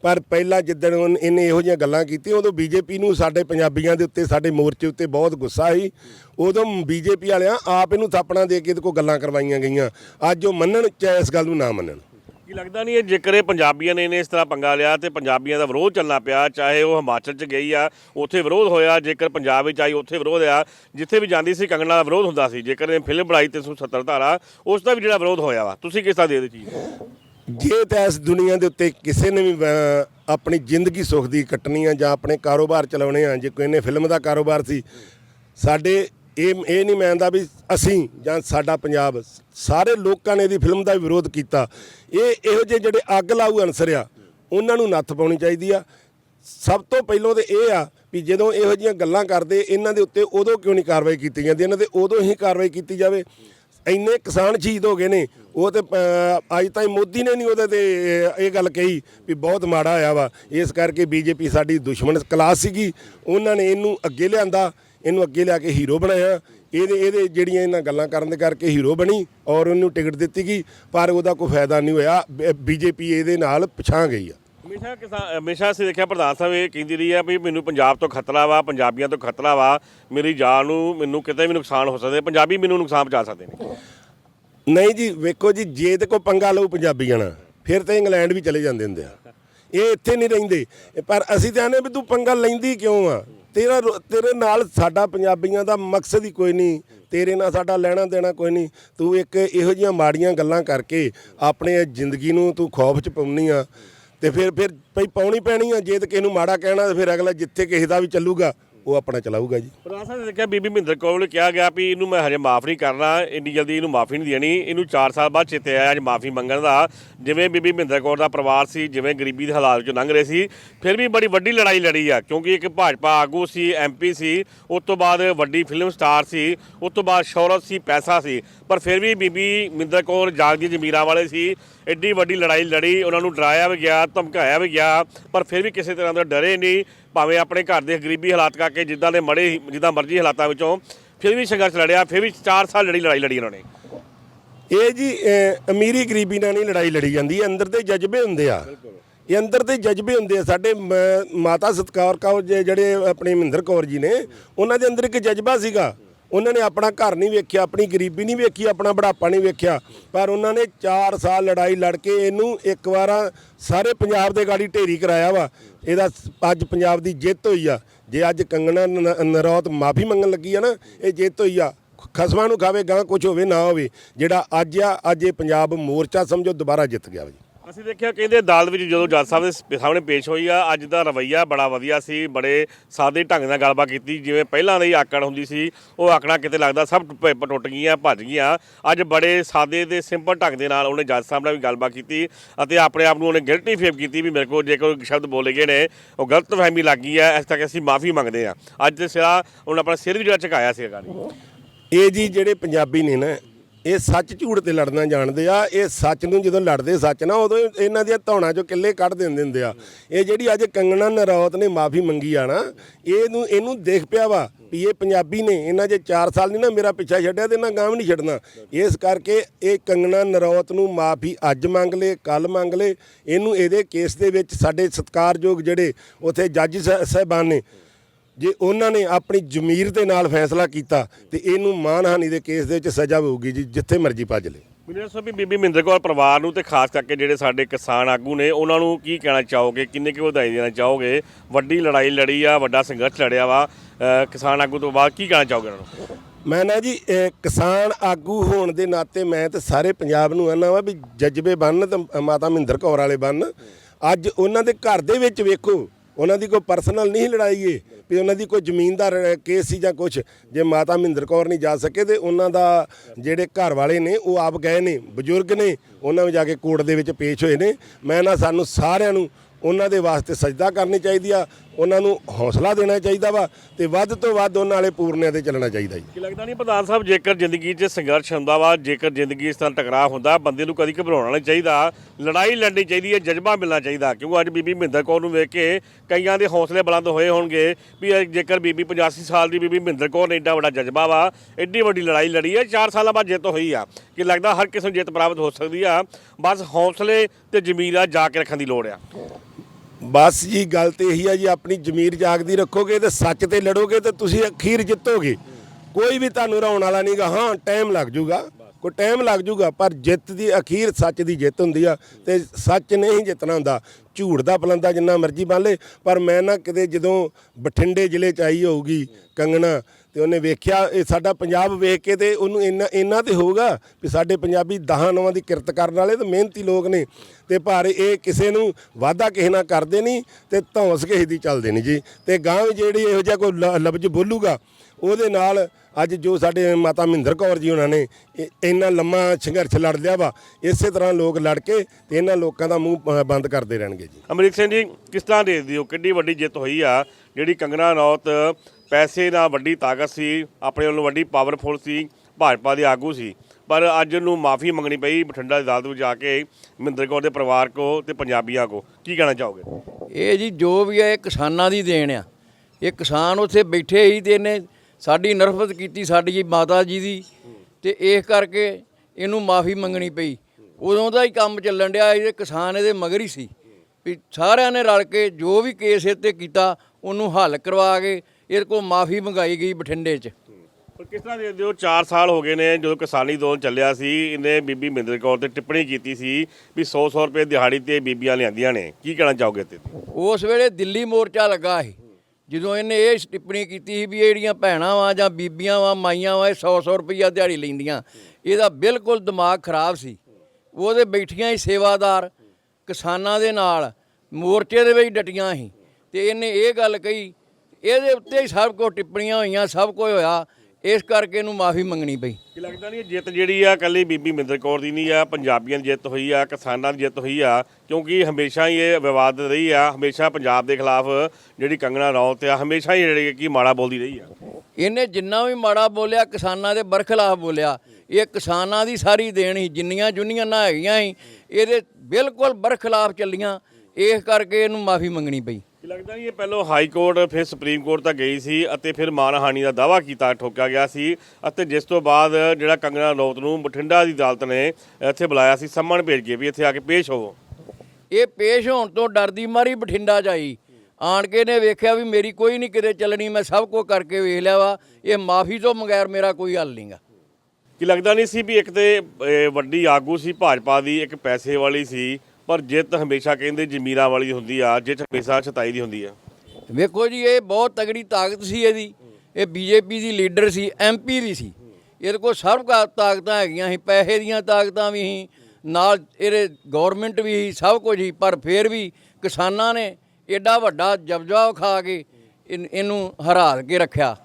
ਪਰ ਪਹਿਲਾਂ ਜਿੱਦਣ ਉਹਨ- ਇਹਨੇ ਇਹੋ ਜਿਹੀਆਂ ਗੱਲਾਂ ਕੀਤੀਆਂ, ਉਦੋਂ ਬੀਜੇਪੀ ਨੂੰ ਸਾਡੇ ਪੰਜਾਬੀਆਂ ਦੇ ਉੱਤੇ, ਸਾਡੇ ਮੋਰਚੇ ਉੱਤੇ ਬਹੁਤ ਗੁੱਸਾ ਸੀ। ਉਦੋਂ ਬੀਜੇਪੀ ਵਾਲਿਆਂ ਆਪ ਇਹਨੂੰ ਥਾਪਣਾ ਦੇ ਕੇ ਇਹਦੇ ਕੋਲ ਗੱਲਾਂ ਕਰਵਾਈਆਂ ਗਈਆਂ। ਅੱਜ ਉਹ ਮੰਨਣ ਚਾਹੇ ਇਸ ਗੱਲ ਨੂੰ ਨਾ ਮੰਨਣ। ਕੀ ਲੱਗਦਾ ਨਹੀਂ ਇਹ ਜੇਕਰ ਇਹ ਪੰਜਾਬੀਆਂ ਨੇ ਇਹਨੇ ਇਸ ਤਰ੍ਹਾਂ ਪੰਗਾ ਲਿਆ ਤੇ ਪੰਜਾਬੀਆਂ ਦਾ ਵਿਰੋਧ ਚੱਲਣਾ ਪਿਆ, ਚਾਹੇ ਉਹ ਹਿਮਾਚਲ 'ਚ ਗਈ ਆ, ਉੱਥੇ ਵਿਰੋਧ ਹੋਇਆ, ਜੇਕਰ ਪੰਜਾਬ ਵਿੱਚ ਆਈ ਉੱਥੇ ਵਿਰੋਧ ਆ ਜਿੱਥੇ ਵੀ ਜਾਂਦੀ ਸੀ ਕੰਗਣਾ ਦਾ ਵਿਰੋਧ ਹੁੰਦਾ ਸੀ, ਜੇਕਰ ਇਹ ਫਿਲਮ ਬਣਾਈ 370 ਧਾਰਾ ਉਸ ਦਾ ਵੀ ਜਿਹੜਾ ਵਿਰੋਧ ਹੋਇਆ ਵਾ, ਤੁਸੀਂ ਕਿਸ ਤਰ੍ਹਾਂ ਦੇ ਦੇ ਚੀਜ਼? ਜੇ ਤਾਂ ਇਸ ਦੁਨੀਆ ਦੇ ਉੱਤੇ ਕਿਸੇ ਨੇ ਵੀ ਅਹ, ਆਪਣੀ ਜ਼ਿੰਦਗੀ ਸੁਖ ਦੀ ਕੱਟਣੀ ਆ ਜਾਂ ਆਪਣੇ ਕਾਰੋਬਾਰ ਚਲਾਉਣੇ ਆ ਜੇ ਕੋਈ ਨੇ ਫਿਲਮ ਦਾ ਕਾਰੋਬਾਰ ਸੀ ਸਾਡੇ ਇਹ ਇਹ ਨਹੀਂ ਮੰਨਦਾ ਵੀ ਅਸੀਂ ਜਾਂ ਸਾਡਾ ਪੰਜਾਬ ਸਾਰੇ ਲੋਕਾਂ ਨੇ ਇਹਦੀ ਫਿਲਮ ਦਾ ਵਿਰੋਧ ਕੀਤਾ। ਇਹ ਇਹੋ ਜਿਹੇ ਜਿਹੜੇ ਅੱਗ ਲਾਊ ਅਨਸਰ ਆ ਉਹਨਾਂ ਨੂੰ ਨੱਥ ਪਾਉਣੀ ਚਾਹੀਦੀ ਆ। ਸਭ ਤੋਂ ਪਹਿਲਾਂ ਤੇ ਇਹ ਆ ਵੀ ਜਦੋਂ ਇਹੋ ਜਿਹੀਆਂ ਗੱਲਾਂ ਕਰਦੇ ਇਹਨਾਂ ਦੇ ਉੱਤੇ ਉਦੋਂ ਕਿਉਂ ਨਹੀਂ ਕਾਰਵਾਈ ਕੀਤੀ ਜਾਂਦੀ? ਇਹਨਾਂ ਤੇ ਉਦੋਂ ਹੀ ਕਾਰਵਾਈ ਕੀਤੀ ਜਾਵੇ। ਇੰਨੇ ਕਿਸਾਨ ਸ਼ਹੀਦ ਹੋ ਗਏ ਨੇ ਉਹ ਤੇ ਅਹ, ਅੱਜ ਤਾਈਂ ਮੋਦੀ ਨੇ ਨਹੀਂ ਉਹਦੇ ਤੇ ਇਹ ਗੱਲ ਕਹੀ ਵੀ ਬਹੁਤ ਮਾੜਾ ਹੋਇਆ ਵਾ। ਇਸ ਕਰਕੇ ਬੀਜੇਪੀ ਸਾਡੀ ਦੁਸ਼ਮਣ ਕਲਾਸ ਸੀਗੀ ਉਹਨਾਂ ਨੇ ਇਹਨੂੰ ਅੱਗੇ ਲਿਆਂਦਾ ਇਹਨੂੰ ਅੱਗੇ ਲਿਆ ਕੇ ਹੀਰੋ ਬਣਾਇਆ। ਇਹਦੇ ਇਹਦੇ ਜਿਹੜੀਆਂ ਇਹਨਾਂ ਗੱਲਾਂ ਕਰਨ ਦੇ ਕਰਕੇ ਹੀਰੋ ਬਣੀ ਔਰ ਉਹਨੂੰ ਟਿਕਟ ਦਿੱਤੀ ਗਈ ਪਰ ਉਹਦਾ ਕੋਈ ਫਾਇਦਾ ਨਹੀਂ ਹੋਇਆ ਬੀਜੇਪੀ ਇਹਦੇ ਨਾਲ ਪਛਾਂ ਗਈ ਆ। ਹਮੇਸ਼ਾ ਕਿਸਾਨ ਹਮੇਸ਼ਾ ਅਸੀਂ ਦੇਖਿਆ ਪ੍ਰਧਾਨ ਸਾਹਿਬ ਇਹ ਕਹਿੰਦੀ ਰਹੀ ਆ ਵੀ ਮੈਨੂੰ ਪੰਜਾਬ ਤੋਂ ਖਤਰਾ ਵਾ, ਪੰਜਾਬੀਆਂ ਤੋਂ ਖਤਰਾ ਵਾ, ਮੇਰੀ ਜਾਨ ਨੂੰ ਮੈਨੂੰ ਕਿਤੇ ਵੀ ਨੁਕਸਾਨ ਹੋ ਸਕਦਾ, ਪੰਜਾਬੀ ਮੈਨੂੰ ਨੁਕਸਾਨ ਪਹੁੰਚਾ ਸਕਦੇ ਨੇ। ਨਹੀਂ ਜੀ, ਵੇਖੋ ਜੀ, ਜੇ ਤੇ ਕੋਈ ਪੰਗਾ ਲਊ ਪੰਜਾਬੀਆਂ ਨਾਲ, ਫਿਰ ਤੇ ਇੰਗਲੈਂਡ ਵੀ ਚਲੇ ਜਾਂਦੇ ਹੁੰਦੇ ਆ। ਇਹ ਇੱਥੇ ਨਹੀਂ ਰਹਿੰਦੇ। ਪਰ ਅਸੀਂ ਤਾਂ ਆਨੇ ਵੀ ਤੂੰ ਪੰਗਾ ਲੈਂਦੀ ਕਿਉਂ ਆ? ਤੇਰਾ ਰੋ- ਤੇਰੇ ਨਾਲ ਸਾਡਾ ਪੰਜਾਬੀਆਂ ਦਾ ਮਕਸਦ ਹੀ ਕੋਈ ਨਹੀਂ, ਤੇਰੇ ਨਾਲ ਸਾਡਾ ਲੈਣਾ ਦੇਣਾ ਕੋਈ ਨਹੀਂ। ਤੂੰ ਇੱਕ ਇਹੋ ਜਿਹੀਆਂ ਮਾੜੀਆਂ ਗੱਲਾਂ ਕਰਕੇ ਆਪਣੇ ਜ਼ਿੰਦਗੀ ਨੂੰ ਤੂੰ ਖੌਫ ਚ ਪਾਉਣੀ ਆ। ਤੇ ਫਿਰ ਫਿਰ ਭਈ ਪਾਉਣੀ ਪੈਣੀ ਆ, ਜੇ ਤੇ ਕਿਸੇ ਨੂੰ ਮਾੜਾ ਕਹਿਣਾ ਤੇ ਫਿਰ ਅਗਲਾ ਜਿੱਥੇ ਕਿਸੇ ਦਾ ਵੀ ਚੱਲੂਗਾ, ਉਹ ਆਪਣਾ ਚਲਾਊਗਾ ਜੀ। ਪ੍ਰਧਾਨ ਨੇ ਦੇਖਿਆ ਬੀਬੀ ਮਹਿੰਦਰ ਕੌਰ ਨੂੰ ਕਿਹਾ ਗਿਆ ਵੀ ਇਹਨੂੰ ਮੈਂ ਹਜੇ ਮਾਫ ਨਹੀਂ ਕਰਨਾ, ਇੰਨੀ ਜਲਦੀ ਇਹਨੂੰ ਮਾਫੀ ਨਹੀਂ ਦੇਣੀ, ਇਹਨੂੰ 4 ਸਾਲ ਬਾਅਦ ਚੇਤੇ ਆਇਆ ਅੱਜ ਮਾਫੀ ਮੰਗਣ ਦਾ। ਜਿਵੇਂ ਬੀਬੀ ਮਹਿੰਦਰ ਕੌਰ ਦਾ ਪਰਿਵਾਰ ਸੀ, ਜਿਵੇਂ ਗਰੀਬੀ ਦੇ ਹਾਲਾਤ ਵਿੱਚੋਂ ਲੰਘ ਰਹੇ ਸੀ, ਫਿਰ ਵੀ ਬੜੀ ਵੱਡੀ ਲੜਾਈ ਲੜੀ ਆ, ਕਿਉਂਕਿ ਇੱਕ ਭਾਜਪਾ ਆਗੂ ਸੀ ਐਮਪੀ ਸੀ, ਉਸ ਤੋਂ ਬਾਅਦ ਵੱਡੀ ਫਿਲਮ ਸਟਾਰ ਸੀ, ਉਸ ਤੋਂ ਬਾਅਦ ਸ਼ੌਹਰਤ ਸੀ, ਪੈਸਾ ਸੀ, ਪਰ ਫਿਰ ਵੀ ਬੀਬੀ ਮਹਿੰਦਰ ਕੌਰ ਜਾਗਦੀ ਜ਼ਮੀਰਾਂ ਵਾਲੇ ਸੀ ਐਡੀ ਵੱਡੀ ਲੜਾਈ ਲੜੀ ਉਹਨਾਂ ਨੂੰ ਡਰਾਇਆ ਵੀ ਗਿਆ ਧਮਕਾਇਆ ਵੀ ਗਿਆ ਪਰ ਫਿਰ ਵੀ ਕਿਸੇ ਤਰ੍ਹਾਂ ਦਾ ਡਰੇ ਨਹੀਂ ਭਾਵੇਂ ਆਪਣੇ ਘਰ ਦੇ ਗਰੀਬੀ ਹਾਲਾਤ ਕਰਕੇ ਜਿੱਦਾਂ ਦੇ ਮੜੇ ਜਿੱਦਾਂ ਮਰਜ਼ੀ ਹਾਲਾਤਾਂ ਵਿੱਚੋਂ ਫਿਰ ਵੀ ਸੰਘਰਸ਼ ਲੜਿਆ ਫਿਰ ਵੀ 4 ਸਾਲ ਲੜੀ ਲੜਾਈ ਲੜੀ ਉਹਨਾਂ ਨੇ। ਇਹ ਜੀ ਅਮੀਰੀ ਗਰੀਬੀ ਨਾਲ ਨਹੀਂ ਲੜਾਈ ਲੜੀ ਜਾਂਦੀ ਅੰਦਰ ਦੇ ਜਜ਼ਬੇ ਹੁੰਦੇ ਆ। ਇਹ ਅੰਦਰ ਦੇ ਜਜ਼ਬੇ ਹੁੰਦੇ ਆ ਸਾਡੇ ਮਾਤਾ ਸਤਕਾਰ ਕੌਰ ਜਿਹੜੇ ਆਪਣੇ ਮਹਿੰਦਰ ਕੌਰ ਜੀ ਨੇ ਉਹਨਾਂ ਦੇ ਅੰਦਰ ਇੱਕ ਜਜ਼ਬਾ ਸੀਗਾ। ਉਹਨਾਂ ਨੇ ਆਪਣਾ ਘਰ ਨਹੀਂ ਵੇਖਿਆ, ਆਪਣੀ ਗਰੀਬੀ ਨਹੀਂ ਵੇਖੀ, ਆਪਣਾ ਬੁਢਾਪਾ ਨਹੀਂ ਵੇਖਿਆ। ਪਰ ਉਹਨਾਂ ਨੇ 4 ਸਾਲ ਲੜਾਈ ਲੜ ਕੇ ਇਹਨੂੰ ਇੱਕ ਵਾਰ ਸਾਰੇ ਪੰਜਾਬ ਦੇ ਗਾੜੀ ਢੇਰੀ ਕਰਾਇਆ ਵਾ। ਇਹਦਾ ਅੱਜ ਪੰਜਾਬ ਦੀ ਜਿੱਤ ਹੋਈ ਆ। ਜੇ ਅੱਜ ਕੰਗਣਾ ਨ- ਨਰੌਤ ਮਾਫੀ ਮੰਗਣ ਲੱਗੀ ਆ ਨਾ, ਇਹ ਜਿੱਤ ਹੋਈ ਆ। ਖਸਮਾਂ ਨੂੰ ਖਾਵੇ ਗਾਂ ਕੁਝ ਹੋਵੇ, ਨਾ ਹੋਵੇ। ਜਿਹੜਾ ਅੱਜ ਆ, ਅੱਜ ਇਹ ਪੰਜਾਬ ਮੋਰਚਾ ਸਮਝੋ, ਦੁਬਾਰਾ ਜਿੱਤ ਗਿਆ ਵਾ ਜੀ। ਅਸੀਂ ਦੇਖਿਆ ਕਹਿੰਦੇ ਅਦਾਲਤ ਵਿੱਚ ਜਦੋਂ ਜੱਜ ਸਾਹਿਬ ਦੇ ਸਾਹਮਣੇ ਪੇਸ਼ ਹੋਈ ਆ, ਅੱਜ ਦਾ ਰਵਈਆ ਬੜਾ ਵਧੀਆ ਸੀ, ਬੜੇ ਸਾਦੇ ਢੰਗ ਨਾਲ ਗੱਲਬਾਤ ਕੀਤੀ, ਜਿਵੇਂ ਪਹਿਲਾਂ ਦੀ ਆਕੜ ਹੁੰਦੀ ਸੀ, ਉਹ ਆਕੜਾਂ ਕਿਤੇ ਲੱਗਦਾ ਸਭ ਪ- ਟੁੱਟ ਗਈਆਂ, ਭੱਜ ਗਈਆਂ। ਅੱਜ ਬੜੇ ਸਾਦੇ ਤੇ ਸਿੰਪਲ ਢੰਗ ਦੇ ਨਾਲ ਉਹਨੇ ਜੱਜ ਸਾਹਿਬ ਨਾਲ ਵੀ ਗੱਲਬਾਤ ਕੀਤੀ ਅਤੇ ਆਪਣੇ ਆਪ ਨੂੰ ਉਹਨੇ ਗਿਲਟੀ ਫੇਮ ਕੀਤੀ ਵੀ ਮੇਰੇ ਕੋਲ ਜੇ ਕੋਈ ਸ਼ਬਦ ਬੋਲੇ ਗਏ ਨੇ, ਉਹ ਗਲਤ ਫਹਿਮੀ ਲੱਗ ਗਈ ਹੈ ਇਸ ਕਰਕੇ ਅਸੀਂ ਮਾਫੀ ਮੰਗਦੇ ਆ ਅੱਜ ਤੇ ਸਿਰਾ ਉਹਨੇ ਆਪਣਾ ਸਿਰ ਵੀ ਜਿਹੜਾ ਝੁਕਾਇਆ ਸੀ ਗਾੜੀ ਇਹ ਜੀ ਜਿਹੜੇ ਪੰਜਾਬੀ ਨੇ ਨਾ ਇਹ ਸੱਚ ਝੂਠ ਤੇ ਲੜਨਾ ਜਾਣਦੇ ਆ, ਇਹ ਸੱਚ ਨੂੰ ਜਦੋਂ ਲੜਦੇ ਸੱਚ ਨਾ, ਉਦੋਂ ਇਹਨਾਂ ਦੀਆਂ ਧੌਣਾਂ ਚੋਂ ਕਿੱਲੇ ਕੱਢ ਦਿੰਦੇ ਹੁੰਦੇ ਆ। ਇਹ ਜਿਹੜੀ ਅੱਜ ਕੰਗਣਾ ਨਰੌਤ ਨੇ ਮਾਫੀ ਮੰਗੀ ਆ ਨਾ, ਇਹਨੂੰ ਇਹਨੂੰ ਦੇਖ ਪਿਆ ਵਾ ਵੀ ਇਹ ਪੰਜਾਬੀ ਨੇ, ਇਹਨਾਂ ਜੇ 4 ਸਾਲ ਨਹੀਂ ਨਾ ਮੇਰਾ ਪਿੱਛਾ ਛੱਡਿਆ ਤੇ ਇਹਨਾਂ ਗਾਂ ਨਹੀਂ ਛੱਡਣਾ। ਇਸ ਕਰਕੇ ਇਹ ਕੰਗਣਾ ਨਰੌਤ ਨੂੰ ਮਾਫੀ ਅੱਜ ਮੰਗ ਲੇ ਕੱਲ ਮੰਗ ਲੇ। ਇਹਨੂੰ ਇਹਦੇ ਕੇਸ ਦੇ ਵਿੱਚ ਸਾਡੇ ਸਤਿਕਾਰਯੋਗ ਜਿਹੜੇ ਉਥੇ ਜੱਜ ਸਾਹਿ- ਸਾਹਿਬਾਨ ਨੇ ਜੇ ਉਹਨਾਂ ਨੇ ਆਪਣੀ ਜ਼ਮੀਰ ਦੇ ਨਾਲ ਫੈਸਲਾ ਕੀਤਾ ਤੇ ਇਹਨੂੰ ਮਾਨਹਾਨੀ ਦੇ ਕੇਸ ਦੇ ਵਿੱਚ ਸਜ਼ਾ ਹੋਊਗੀ ਜੀ ਜਿੱਥੇ ਮਰਜ਼ੀ ਭੱਜ ਲੇ। ਮੈਨੂੰ ਦੱਸੋ ਵੀ ਬੀਬੀ ਮਹਿੰਦਰ ਕੌਰ ਪਰਿਵਾਰ ਨੂੰ ਤੇ ਖਾਸ ਕਰਕੇ ਜਿਹੜੇ ਸਾਡੇ ਕਿਸਾਨ ਆਗੂ ਨੇ ਉਹਨਾਂ ਨੂੰ ਕੀ ਕਹਿਣਾ ਚਾਹੋਗੇ? ਕਿੰਨੇ ਕੁ ਵਧਾਈ ਦੇਣਾ ਚਾਹੋਗੇ? ਵੱਡੀ ਲੜਾਈ ਲੜੀ ਆ ਵੱਡਾ ਸੰਘਰਸ਼ ਲੜਿਆ ਵਾ। ਕਿਸਾਨ ਆਗੂ ਤੋਂ ਬਾਅਦ ਕੀ ਕਹਿਣਾ ਚਾਹੋਗੇ ਉਹਨਾਂ ਨੂੰ? ਮੈਂ ਨਾ ਜੀ ਕਿਸਾਨ ਆਗੂ ਹੋਣ ਦੇ ਨਾਤੇ ਮੈਂ ਤੇ ਸਾਰੇ ਪੰਜਾਬ ਨੂੰ ਆਨਾ ਵਾ ਵੀ ਜਜ਼ਬੇ ਬੰਨ ਤੇ ਮਾਤਾ ਮਹਿੰਦਰ ਕੌਰ ਵਾਲੇ ਬੰਨ। ਅੱਜ ਉਹਨਾਂ ਦੇ ਘਰ ਦੇ ਵਿੱਚ ਵੇਖੋ ਉਹਨਾਂ ਦੀ ਕੋਈ ਪਰਸਨਲ ਨਹੀਂ ਲੜਾਈ ਏ ਵੀ ਉਹਨਾਂ ਦੀ ਕੋਈ ਜ਼ਮੀਨ ਦਾ ਕੇਸ ਸੀ ਜਾਂ ਕੁਝ ਜੇ ਮਾਤਾ ਮਹਿੰਦਰ ਕੌਰ ਨਹੀਂ ਜਾ ਸਕੇ ਤੇ ਉਹਨਾਂ ਦਾ ਜਿਹੜੇ ਘਰ ਵਾਲੇ ਨੇ, ਉਹ ਆਪ ਗਏ ਨੇ, ਬਜ਼ੁਰਗ ਨੇ, ਉਹਨਾਂ ਨੂੰ ਜਾ ਕੇ ਕੋਰਟ ਦੇ ਵਿੱਚ ਪੇਸ਼ ਹੋਏ ਨੇ। ਮੈਂ ਨਾ ਸਾਨੂੰ ਸਾਰਿਆਂ ਨੂੰ ਉਹਨਾਂ ਦੇ ਵਾਸਤੇ ਸਜਦਾ ਕਰਨੀ ਚਾਹੀਦੀ ਆ ਉਹਨਾਂ ਨੂੰ ਹੌਸਲਾ ਦੇਣਾ ਚਾਹੀਦਾ ਵਾ ਤੇ ਵੱਧ ਤੋਂ ਵੱਧ ਉਹਨਾਂ ਵਾਲੇ ਪੂਰਨਿਆਂ ਤੇ ਚੱਲਣਾ ਚਾਹੀਦਾ ਜੀ। ਕੀ ਲੱਗਦਾ ਨਹੀਂ ਪ੍ਰਧਾਨ ਸਾਹਿਬ, ਜੇਕਰ ਜ਼ਿੰਦਗੀ 'ਚ ਸੰਘਰਸ਼ ਹੁੰਦਾ ਵਾ, ਜੇਕਰ ਜ਼ਿੰਦਗੀ ਇਸ ਤਰ੍ਹਾਂ ਟਕਰਾਅ ਹੁੰਦਾ, ਬੰਦੇ ਨੂੰ ਕਦੀ ਘਬਰਾਉਣਾ ਨਹੀਂ ਚਾਹੀਦਾ, ਲੜਾਈ ਲੜਨੀ ਚਾਹੀਦੀ ਹੈ, ਜਜ਼ਬਾ ਮਿਲਣਾ ਚਾਹੀਦਾ। ਕਿਉਂਕਿ ਅੱਜ ਬੀਬੀ ਮਹਿੰਦਰ ਕੌਰ ਨੂੰ ਵੇਖ ਕੇ ਕਈਆਂ ਦੇ ਹੌਸਲੇ ਬੁਲੰਦ ਹੋਏ ਹੋਣਗੇ ਵੀ ਜੇਕਰ ਬੀਬੀ 85 ਸਾਲ ਦੀ ਬੀਬੀ ਮਹਿੰਦਰ ਕੌਰ ਨੇ ਏਡਾ ਵੱਡਾ ਜਜ਼ਬਾ ਵਾ ਐਡੀ ਵੱਡੀ ਲੜਾਈ ਲੜੀ ਹੈ 4 ਸਾਲਾਂ ਬਾਅਦ ਜਿੱਤ ਹੋਈ ਆ। ਕਿ ਲੱਗਦਾ ਹਰ ਕਿਸੇ ਨੂੰ ਜਿੱਤ ਪ੍ਰਾਪਤ ਹੋ ਸਕਦੀ ਆ? ਬਸ ਹੌਸਲੇ ਤੇ ਜ਼ਮੀਰਾ ਜਾ ਕੇ ਰੱਖਣ ਦੀ ਲੋੜ ਆ। ਬਸ ਜੀ, ਗੱਲ ਤੇ ਇਹੀ ਆ ਜੀ, ਆਪਣੀ ਜ਼ਮੀਰ ਜਾਗਦੀ ਰੱਖੋਗੇ ਤੇ ਸੱਚ ਤੇ ਲੜੋਗੇ ਤੇ ਤੁਸੀਂ ਅਖੀਰ ਜਿੱਤੋਗੇ। ਕੋਈ ਵੀ ਤੁਹਾਨੂੰ ਹਰਾਉਣ ਵਾਲਾ ਨਹੀਂਗਾ ਹਾਂ, ਟਾਈਮ ਲੱਗ ਜੂਗਾ। ਕੋਈ ਟਾਈਮ ਲੱਗ ਜੂਗਾ, ਪਰ ਜਿੱਤ ਦੀ ਅਖੀਰ ਸੱਚ ਦੀ ਜਿੱਤ ਹੁੰਦੀ ਆ ਤੇ ਸੱਚ ਨੇ ਹੀ ਜਿੱਤਣਾ ਹੁੰਦਾ। ਝੂਠ ਦਾ ਪਲੰਦਾ ਜਿੰਨਾ ਮਰਜ਼ੀ ਬਣ ਲੇ, ਪਰ ਮੈਂ ਨਾ ਕਿਤੇ ਜਦੋਂ ਬਠਿੰਡੇ ਜ਼ਿਲ੍ਹੇ ਚ ਆਈ ਹੋਊਗੀ, ਕੰਗਣਾ ਤੇ ਉਹਨੇ ਵੇਖਿਆ, ਇਹ ਸਾਡਾ ਪੰਜਾਬ ਵੇਖ ਕੇ ਤੇ ਉਹਨੂੰ ਇੰਨਾ ਇੰਨਾ ਤੇ ਹੋਊਗਾ ਵੀ ਸਾਡੇ ਪੰਜਾਬੀ ਦਹਾਂ ਨਵਾਂ ਦੀ ਕਿਰਤ ਕਰਨ ਵਾਲੇ ਤੇ ਮਿਹਨਤੀ ਲੋਕ ਨੇ। ਤੇ ਭਾਰ ਇਹ ਕਿਸੇ ਨੂੰ ਵਾਅਦਾ ਕਿਸੇ ਨਾਲ ਕਰਦੇ ਨਹੀਂ ਤੇ ਧੌਂਸ ਕਿਸੇ ਦੀ ਚੱਲਦੇ ਨਹੀਂ ਜੀ। ਤੇ ਗਾਂ ਵੀ ਜਿਹੜੀ ਇਹੋ ਜਿਹਾ ਕੋਈ ਲ- ਲਫ਼ਜ਼ ਬੋਲੂਗਾ, ਉਹਦੇ ਨਾਲ ਅੱਜ ਜੋ ਸਾਡੇ ਮਾਤਾ ਮਹਿੰਦਰ ਕੌਰ ਜੀ ਉਹਨਾਂ ਨੇ ਇੰਨਾ ਲੰਮਾ ਸੰਘਰਸ਼ ਲੜ ਲਿਆ ਵਾ, ਇਸੇ ਤਰ੍ਹਾਂ ਲੋਕ ਲੜ ਕੇ ਤੇ ਇਹਨਾਂ ਲੋਕਾਂ ਦਾ ਮੂੰਹ ਬੰਦ ਕਰਦੇ ਰਹਿਣਗੇ ਜੀ। ਅਮਰੀਕ ਸਿੰਘ ਜੀ, ਕਿਸ ਤਰ੍ਹਾਂ ਦੇਖਦੇ ਹੋ? ਕਿੰਨੀ ਵੱਡੀ ਜਿੱਤ ਹੋਈ ਆ, ਜਿਹੜੀ ਕੰਗਨਾ ਰੌਤ ਪੈਸੇ ਨਾਲ ਵੱਡੀ ਤਾਕਤ ਸੀ, ਆਪਣੇ ਵੱਲੋਂ ਵੱਡੀ ਪਾਵਰਫੁਲ ਸੀ, ਭਾਜਪਾ ਦੇ ਆਗੂ ਸੀ। ਪਰ ਅੱਜ ਨੂੰ ਮਾਫੀ ਮੰਗਣੀ ਪਈ, ਬਠਿੰਡਾ ਦੀ ਅਦਾਲਤ ਵਿੱਚ ਜਾ ਕੇ ਮਹਿੰਦਰ ਕੌਰ ਦੇ ਪਰਿਵਾਰ ਕੋ ਤੇ ਪੰਜਾਬੀਆਂ ਕੋ। ਕੀ ਕਹਿਣਾ ਚਾਹੋਗੇ? ਇਹ ਜੀ ਜੋ ਵੀ ਹੈ, ਇਹ ਕਿਸਾਨਾਂ ਦੀ ਦੇਣ ਆ। ਇਹ ਕਿਸਾਨ ਉੱਥੇ ਬੈਠੇ ਹੀ ਤੇ ਇਹਨੇ ਸਾਡੀ ਨਰਫਤ ਕੀਤੀ, ਸਾਡੀ ਮਾਤਾ ਜੀ ਦੀ। ਤੇ ਇਸ ਕਰਕੇ ਇਹਨੂੰ ਮਾਫੀ ਮੰਗਣੀ ਪਈ। ਉਦੋਂ ਦਾ ਹੀ ਕੰਮ ਚੱਲਣ ਡਿਆ, ਇਹ ਕਿਸਾਨ ਇਹਦੇ ਮਗਰ ਹੀ ਸੀ। ਵੀ ਸਾਰਿਆਂ ਨੇ ਰਲ ਕੇ ਜੋ ਵੀ ਕੇਸ ਇਹ ਤੇ ਕੀਤਾ, ਉਹਨੂੰ ਹੱਲ ਕਰਵਾ ਕੇ ਇਹਦੇ ਕੋਲ ਮਾਫੀ ਮੰਗਾਈ ਗਈ ਬਠਿੰਡੇ 'ਚ। ਪਰ ਕਿਸ ਤਰ੍ਹਾਂ ਦੇਖਦੇ ਹੋ 4 ਸਾਲ ਹੋ ਗਏ ਨੇ ਜਦੋਂ ਕਿਸਾਨੀ ਅੰਦੋਲਨ ਚੱਲਿਆ ਸੀ ਇਹਨੇ ਬੀਬੀ ਮਹਿੰਦਰ ਕੌਰ ਤੇ ਟਿੱਪਣੀ ਕੀਤੀ ਸੀ ਵੀ 100 100 ਰੁਪਏ ਦਿਹਾੜੀ ਤੇ ਬੀਬੀਆਂ ਲਿਆਂਦੀਆਂ ਨੇ। ਕੀ ਕਹਿਣਾ ਚਾਹੋਗੇ ਤੇ? ਉਸ ਵੇਲੇ ਦਿੱਲੀ ਮੋਰਚਾ ਲੱਗਾ ਸੀ। ਜਦੋਂ ਇਹਨੇ ਇਹ ਟਿੱਪਣੀ ਕੀਤੀ ਸੀ ਵੀ ਇਹ ਜਿਹੜੀਆਂ ਭੈਣਾਂ ਵਾ ਜਾਂ ਬੀਬੀਆਂ ਵਾ ਮਾਈਆਂ ਵਾ ਇਹ 100 100 ਰੁਪਈਆ ਦਿਹਾੜੀ ਲੈਂਦੀਆਂ। ਇਹਦਾ ਬਿਲਕੁਲ ਦਿਮਾਗ ਖਰਾਬ ਸੀ। ਉਹਦੇ ਬੈਠੀਆਂ ਹੀ ਸੇਵਾਦਾਰ ਕਿਸਾਨਾਂ ਦੇ ਨਾਲ ਮੋਰਚੇ ਦੇ ਵਿੱਚ ਡਟੀਆਂ ਸੀ। ਤੇ ਇਹਨੇ ਇਹ ਗੱਲ ਕਹੀ ਇਹਦੇ ਉੱਤੇ ਹੀ ਸਭ ਕੁਝ ਟਿੱਪਣੀਆਂ ਹੋਈਆਂ ਸਭ ਕੁਝ ਹੋਇਆ। ਇਸ ਕਰਕੇ ਇਹਨੂੰ ਮਾਫੀ ਮੰਗਣੀ ਪਈ। ਕੀ ਲੱਗਦਾ ਨਹੀਂ ਇਹ ਜਿੱਤ ਜਿਹੜੀ ਆ ਕੱਲੀ ਬੀਬੀ ਮਹਿੰਦਰ ਕੌਰ ਦੀ ਨਹੀਂ ਆ ਪੰਜਾਬੀਆਂ ਦੀ ਜਿੱਤ ਹੋਈ ਆ ਕਿਸਾਨਾਂ ਦੀ ਜਿੱਤ ਹੋਈ ਆ ਕਿਉਂਕਿ ਹਮੇਸ਼ਾ ਹੀ ਇਹ ਵਿਵਾਦ ਰਹੀ ਆ ਹਮੇਸ਼ਾ ਪੰਜਾਬ ਦੇ ਖਿਲਾਫ ਜਿਹੜੀ ਕੰਗਣਾ ਰੌਤ ਆ ਹਮੇਸ਼ਾ ਹੀ ਜਿਹੜੀ ਕੀ ਮਾੜਾ ਬੋਲਦੀ ਰਹੀ ਆ। ਇਹਨੇ ਜਿੰਨਾ ਵੀ ਮਾੜਾ ਬੋਲਿਆ ਕਿਸਾਨਾਂ ਦੇ ਬਰਖਲਾਫ ਬੋਲਿਆ। ਇਹ ਕਿਸਾਨਾਂ ਦੀ ਸਾਰੀ ਦੇਣ ਸੀ ਜਿੰਨੀਆਂ ਜੁਨੀਆਂ ਨਾ ਹੈਗੀਆਂ ਸੀ ਇਹਦੇ ਬਿਲਕੁਲ ਬਰਖਲਾਫ ਚੱਲੀਆਂ। ਇਸ ਕਰਕੇ ਇਹਨੂੰ ਮਾਫੀ ਮੰਗਣੀ ਪਈ। ਕੀ ਲੱਗਦਾ ਨਹੀਂ ਇਹ ਪਹਿਲਾਂ ਹਾਈ ਕੋਰਟ ਫਿਰ ਸੁਪਰੀਮ ਕੋਰਟ ਤੱਕ ਗਈ ਸੀ ਅਤੇ ਫਿਰ ਮਾਨਹਾਨੀ ਦਾ ਦਾਵਾ ਕੀਤਾ ਠੋਕਿਆ ਗਿਆ ਸੀ ਅਤੇ ਜਿਸ ਤੋਂ ਬਾਅਦ ਜਿਹੜਾ ਕੰਗਣਾ ਰੌਤ ਨੂੰ ਬਠਿੰਡਾ ਦੀ ਅਦਾਲਤ ਨੇ ਇੱਥੇ ਬੁਲਾਇਆ ਸੀ ਸੰਮਣ ਭੇਜ ਕੇ ਵੀ ਇੱਥੇ ਆ ਕੇ ਪੇਸ਼ ਹੋਵੋ। ਇਹ ਪੇਸ਼ ਹੋਣ ਤੋਂ ਡਰਦੀ ਮਾਰੀ ਬਠਿੰਡਾ ਜਾਈ ਆਣ ਕੇ ਨੇ ਵੇਖਿਆ ਵੀ ਮੇਰੀ ਕੋਈ ਨਹੀਂ ਕਿਤੇ ਚੱਲਣੀ ਮੈਂ ਸਭ ਕੁਝ ਕਰਕੇ ਵੇਖ ਲਿਆ ਵਾ ਇਹ ਮਾਫੀ ਤੋਂ ਬਗੈਰ ਮੇਰਾ ਕੋਈ ਹੱਲ ਨਹੀਂਗਾ ਕੀ ਲੱਗਦਾ ਨਹੀਂ ਸੀ ਵੀ ਇੱਕ ਤੇ ਵੱਡੀ ਆਗੂ ਸੀ ਭਾਜਪਾ ਦੀ ਇੱਕ ਪੈਸੇ ਵਾਲੀ ਸੀ ਪਰ ਜਿੱਤ ਹਮੇਸ਼ਾ ਕਹਿੰਦੇ ਜ਼ਮੀਰਾਂ ਵਾਲੀ ਹੁੰਦੀ ਆ, ਜਿੱਤ ਹਮੇਸ਼ਾ ਛਤਾਈ ਦੀ ਹੁੰਦੀ ਆ। ਵੇਖੋ ਜੀ, ਇਹ ਬਹੁਤ ਤਗੜੀ ਤਾਕਤ ਸੀ ਇਹਦੀ। ਇਹ ਬੀਜੇਪੀ ਦੀ ਲੀਡਰ ਸੀ ਐਮਪੀ ਵੀ ਸੀ। ਇਹਦੇ ਕੋਲ ਸਭ ਕਾ ਤਾਕਤਾਂ ਹੈਗੀਆਂ ਸੀ, ਪੈਸੇ ਦੀਆਂ ਤਾਕਤਾਂ ਵੀ ਸੀ, ਨਾਲ ਇਹਦੇ ਗਵਰਨਮੈਂਟ ਵੀ ਸੀ, ਸਭ ਕੁਝ ਸੀ, ਪਰ ਫਿਰ ਵੀ ਕਿਸਾਨਾਂ ਨੇ ਐਡਾ ਵੱਡਾ ਜਬਜਾ ਖਾ ਕੇ ਇਨ- ਇਹਨੂੰ ਹਰਾ ਕੇ ਰੱਖਿਆ।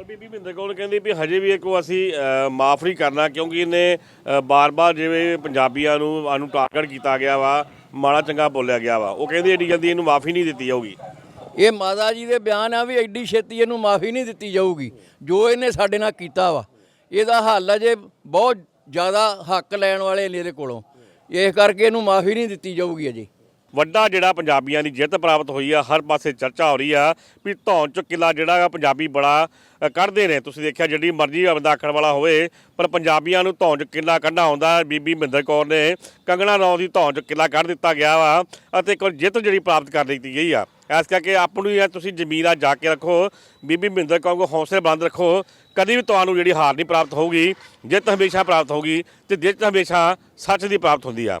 ਪਰ ਬੀਬੀ ਮਹਿੰਦਰ ਕੌਰ ਕਹਿੰਦੀ ਵੀ ਹਜੇ ਵੀ ਇੱਕ ਅਸੀਂ ਅਹ, ਮਾਫ ਨਹੀਂ ਕਰਨਾ ਕਿਉਂਕਿ ਇਹਨੇ ਅਹ, ਬਾਰ-ਬਾਰ ਜਿਵੇਂ ਪੰਜਾਬੀਆਂ ਨੂੰ ਆਨੂੰ ਟਾਰਗੇਟ ਕੀਤਾ ਗਿਆ ਵਾ ਮਾੜਾ ਚੰਗਾ ਬੋਲਿਆ ਗਿਆ ਵਾ। ਉਹ ਕਹਿੰਦੀ ਏਡੀ ਜਲਦੀ ਇਹਨੂੰ ਮਾਫੀ ਨਹੀਂ ਦਿੱਤੀ ਜਾਊਗੀ। ਇਹ ਮਾਤਾ ਜੀ ਦੇ ਬਿਆਨ ਆ ਵੀ ਐਡੀ ਛੇਤੀ ਇਹਨੂੰ ਮਾਫੀ ਨਹੀਂ ਦਿੱਤੀ ਜਾਊਗੀ ਜੋ ਇਹਨੇ ਸਾਡੇ ਨਾਲ ਕੀਤਾ ਵਾ। ਇਹਦਾ ਹੱਲ ਅਜੇ ਬਹੁਤ ਜ਼ਿਆਦਾ ਹੱਕ ਲੈਣ ਵਾਲੇ ਨੇ ਇਹਦੇ ਕੋਲੋਂ। ਇਸ ਕਰਕੇ ਇਹਨੂੰ ਮਾਫੀ ਨਹੀਂ ਦਿੱਤੀ ਜਾਊਗੀ ਅਜੇ। ਵੱਡਾ ਜਿਹੜਾ ਪੰਜਾਬੀਆਂ ਦੀ ਜਿੱਤ ਪ੍ਰਾਪਤ ਹੋਈ ਆ, ਹਰ ਪਾਸੇ ਚਰਚਾ ਹੋ ਰਹੀ ਆ ਵੀ ਧੌਣ ਚ ਕਿਲਾ ਜਿਹੜਾ ਗਾ ਪੰਜਾਬੀ ਬੜਾ ਕੱਢਦੇ ਨੇ। ਤੁਸੀਂ ਦੇਖਿਆ ਜਿਹੜੀ ਮਰਜ਼ੀ ਬੰਦਾ ਆਖਣ ਵਾਲਾ ਹੋਵੇ, ਪਰ ਪੰਜਾਬੀਆਂ ਨੂੰ ਧੌਣ ਚ ਕਿਲਾ ਕੱਢਣਾ ਆਉਂਦਾ। ਬੀਬੀ ਮਹਿੰਦਰ ਕੌਰ ਨੇ ਕੰਗਣਾ ਰੌ ਦੀ ਧੌਣ ਚ ਕਿਲਾ ਕੱਢ ਦਿੱਤਾ ਗਿਆ ਵਾ ਅਤੇ ਇੱਕ ਜਿੱਤ ਜਿਹੜੀ ਪ੍ਰਾਪਤ ਕਰ ਦਿੱਤੀ ਗਈ ਆ। ਇਸ ਕਰਕੇ ਆਪ ਨੂੰ ਹੀ ਆ, ਤੁਸੀਂ ਜ਼ਮੀਨਾਂ ਜਾ ਕੇ ਰੱਖੋ। ਬੀਬੀ ਮਹਿੰਦਰ ਕੌਰ ਨੂੰ ਹੌਸਲੇ ਬੁਲੰਦ ਰੱਖੋ। ਕਦੀ ਵੀ ਤੁਹਾਨੂੰ ਜਿਹੜੀ ਹਾਰ ਨਹੀਂ ਪ੍ਰਾਪਤ ਹੋਊਗੀ, ਜਿੱਤ ਹਮੇਸ਼ਾ ਪ੍ਰਾਪਤ ਹੋਊਗੀ ਤੇ ਜਿੱਤ ਹਮੇਸ਼ਾ ਸੱਚ ਦੀ ਪ੍ਰਾਪਤ ਹੁੰਦੀ ਆ।